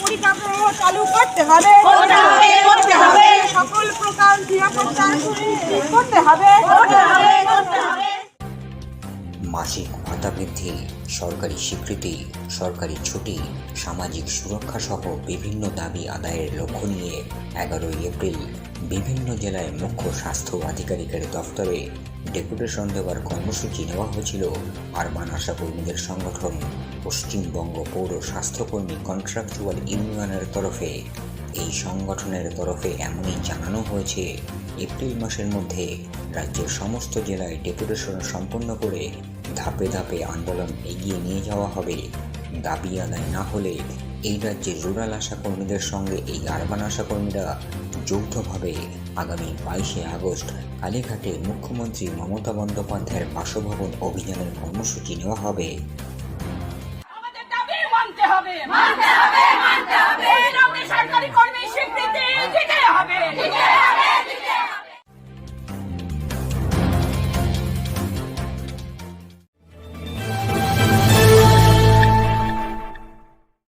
পরিকাঠামো চালু করতে হবে। সকল করতে হবে। বৃদ্ধি সরকারি স্বীকৃতি, সরকারি ছুটি, সামাজিক সুরক্ষা সহ বিভিন্ন দাবি আদায়ের লক্ষ্য নিয়ে এগারোই এপ্রিল বিভিন্ন জেলায় মুখ্য স্বাস্থ্য আধিকারিকের দফতরে ডেপুটেশন দেওয়ার কর্মসূচি নেওয়া হয়েছিল। আরবান আশাকর্মীদের সংগঠন, পশ্চিমবঙ্গ পৌর স্বাস্থ্যকর্মী কন্ট্রাকচুয়াল ইউনিয়নের তরফে। এই সংগঠনের তরফে এমনই জানানো হয়েছে, এপ্রিল মাসের মধ্যে রাজ্যের সমস্ত জেলায় ডেপুটেশন সম্পন্ন করে ধাপে ধাপে আন্দোলন এগিয়ে নিয়ে যাওয়া হবে। দাবি আদায় না হলে এই রাজ্যে রুরাল আশাকর্মীদের সঙ্গে এই আরবান আশা কর্মীরা যৌথভাবে আগামী বাইশে আগস্ট কালীঘাটে মুখ্যমন্ত্রী মমতা বন্দ্যোপাধ্যায়ের বাসভবন অভিযানের কর্মসূচি নেওয়া হবে।